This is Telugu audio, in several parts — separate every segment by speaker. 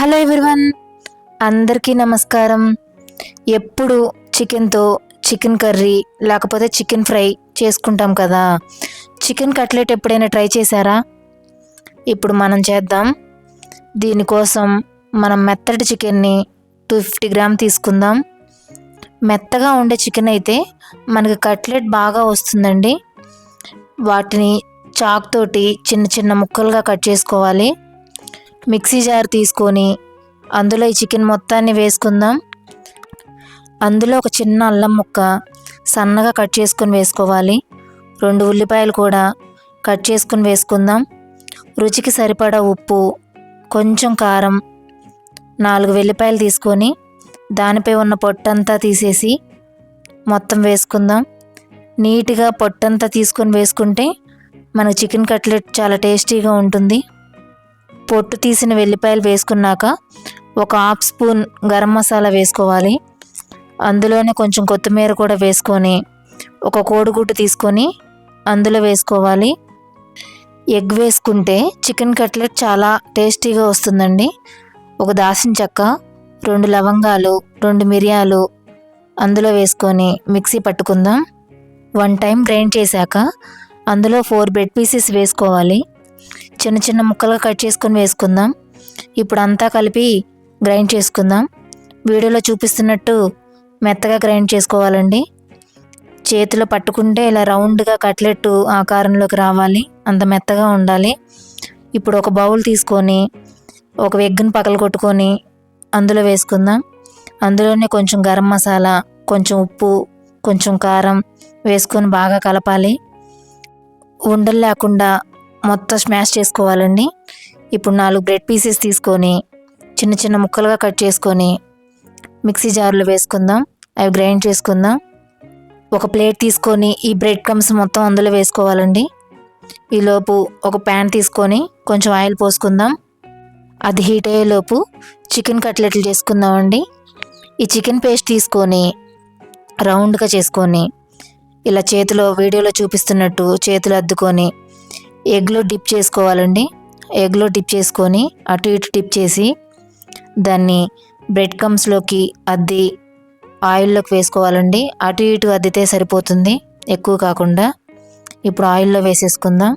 Speaker 1: Hello everyone. అందరికీ నమస్కారం. ఎప్పుడు చికెన్తో చికెన్ కర్రీ లేకపోతే చికెన్ ఫ్రై చేసుకుంటాం కదా? చికెన్ కట్లెట్ ఎప్పుడైనా ట్రై చేశారా? ఇప్పుడు మనం చేద్దాం. దీనికోసం మనం మెత్తటి చికెన్ని టూ ఫిఫ్టీ గ్రామ్ తీసుకుందాం. మెత్తగా ఉండే చికెన్ అయితే మనకి కట్లెట్ బాగా వస్తుందండి. వాటిని చాక్ తోటి చిన్న చిన్న ముక్కలుగా కట్ చేసుకోవాలి. మిక్సీ జార్ తీసుకొని అందులో ఈ చికెన్ మొత్తాన్ని వేసుకుందాం. అందులో ఒక చిన్న అల్లం ముక్క సన్నగా కట్ చేసుకొని వేసుకోవాలి. రెండు ఉల్లిపాయలు కూడా కట్ చేసుకొని వేసుకుందాం. రుచికి సరిపడా ఉప్పు కొంచెం కారం నాలుగు వెల్లిపాయలు తీసుకొని దానిపై ఉన్న పొట్టంతా తీసేసి మొత్తం వేసుకుందాం. నీట్గా పొట్టంతా తీసుకొని వేసుకుంటే మన చికెన్ కట్లెట్ చాలా టేస్టీగా ఉంటుంది. పొట్టు తీసిన వెల్లిపాయలు వేసుకున్నాక ఒక హాఫ్ స్పూన్ గరం మసాలా వేసుకోవాలి. అందులోనే కొంచెం కొత్తిమీర కూడా వేసుకొని ఒక కోడిగుడ్డు తీసుకొని అందులో వేసుకోవాలి. ఎగ్ వేసుకుంటే చికెన్ కట్లెట్ చాలా టేస్టీగా వస్తుందండి. ఒక దాసిన చెక్క రెండు లవంగాలు రెండు మిరియాలు అందులో వేసుకొని మిక్సీ పట్టుకుందాం. వన్ టైం గ్రైండ్ చేశాక అందులో ఫోర్ బ్రెడ్ పీసెస్ వేసుకోవాలి. చిన్న చిన్న ముక్కలుగా కట్ చేసుకొని వేసుకుందాం. ఇప్పుడు అంతా కలిపి గ్రైండ్ చేసుకుందాం. వీడియోలో చూపిస్తున్నట్టు మెత్తగా గ్రైండ్ చేసుకోవాలండి. చేతిలో పట్టుకుంటే ఇలా రౌండ్గా కట్లెట్ ఆకారంలోకి రావాలి. అంత మెత్తగా ఉండాలి. ఇప్పుడు ఒక బౌల్ తీసుకొని ఒక ఎగ్గును పగల కొట్టుకొని అందులో వేసుకుందాం. అందులోనే కొంచెం గరం మసాలా కొంచెం ఉప్పు కొంచెం కారం వేసుకొని బాగా కలపాలి. ఉండలు లేకుండా మొత్తం స్మాష్ చేసుకోవాలండి. ఇప్పుడు నాలుగు బ్రెడ్ పీసెస్ తీసుకొని చిన్న చిన్న ముక్కలుగా కట్ చేసుకొని మిక్సీ జార్లో వేసుకుందాం. అవి గ్రైండ్ చేసుకుందాం. ఒక ప్లేట్ తీసుకొని ఈ బ్రెడ్ క్రమ్స్ మొత్తం అందులో వేసుకోవాలండి. ఈలోపు ఒక ప్యాన్ తీసుకొని కొంచెం ఆయిల్ పోసుకుందాం. అది హీట్ అయ్యేలోపు చికెన్ కట్లెట్లు చేసుకుందామండి. ఈ చికెన్ పేస్ట్ తీసుకొని రౌండ్గా చేసుకొని ఇలా చేతిలో వీడియోలో చూపిస్తున్నట్టు చేతులు అద్దుకొని ఎగ్లో డిప్ చేసుకోవాలండి. ఎగ్లో డిప్ చేసుకొని అటు ఇటు డిప్ చేసి దాన్ని బ్రెడ్ కమ్స్లోకి అద్ది ఆయిల్లోకి వేసుకోవాలండి. అటు ఇటు అద్దితే సరిపోతుంది. ఎక్కువ కాకుండా ఇప్పుడు ఆయిల్లో వేసేసుకుందాం.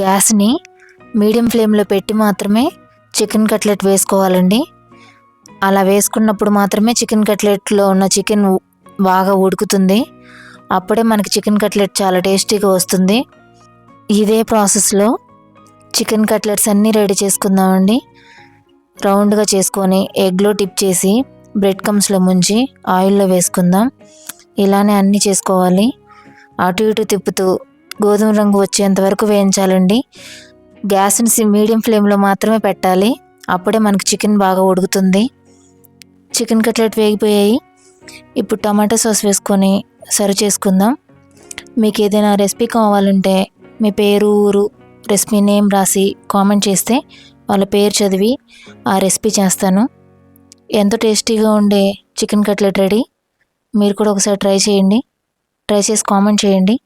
Speaker 1: గ్యాస్ని మీడియం ఫ్లేమ్లో పెట్టి మాత్రమే చికెన్ కట్లెట్ వేసుకోవాలండి. అలా వేసుకున్నప్పుడు మాత్రమే చికెన్ కట్లెట్లో ఉన్న చికెన్ బాగా ఉడుకుతుంది. అప్పుడే మనకి చికెన్ కట్లెట్ చాలా టేస్టీగా వస్తుంది. ఇదే ప్రాసెస్లో చికెన్ కట్లెట్స్ అన్నీ రెడీ చేసుకుందామండి. రౌండ్గా చేసుకొని ఎగ్లో టిప్ చేసి బ్రెడ్ కమ్స్లో ముంచి ఆయిల్లో వేసుకుందాం. ఇలానే అన్నీ చేసుకోవాలి. అటు ఇటు తిప్పుతూ గోధుమ రంగు వచ్చేంత వరకు వేయించాలండి. గ్యాస్ని మీడియం ఫ్లేమ్లో మాత్రమే పెట్టాలి. అప్పుడే మనకు చికెన్ బాగా ఉడుకుతుంది. చికెన్ కట్లెట్ వేగిపోయాయి. ఇప్పుడు టమాటో సాస్ వేసుకొని సర్వ్ చేసుకుందాం. మీకు ఏదైనా రెసిపీ కావాలంటే మీ పేరు ఊరు రెసిపీ నేమ్ రాసి కామెంట్ చేస్తే వాళ్ళ పేరు చదివి ఆ రెసిపీ చేస్తాను. ఎంతో టేస్టీగా ఉండే చికెన్ కట్లెట్ రెడీ. మీరు కూడా ఒకసారి ట్రై చేయండి. ట్రై చేసి కామెంట్ చేయండి.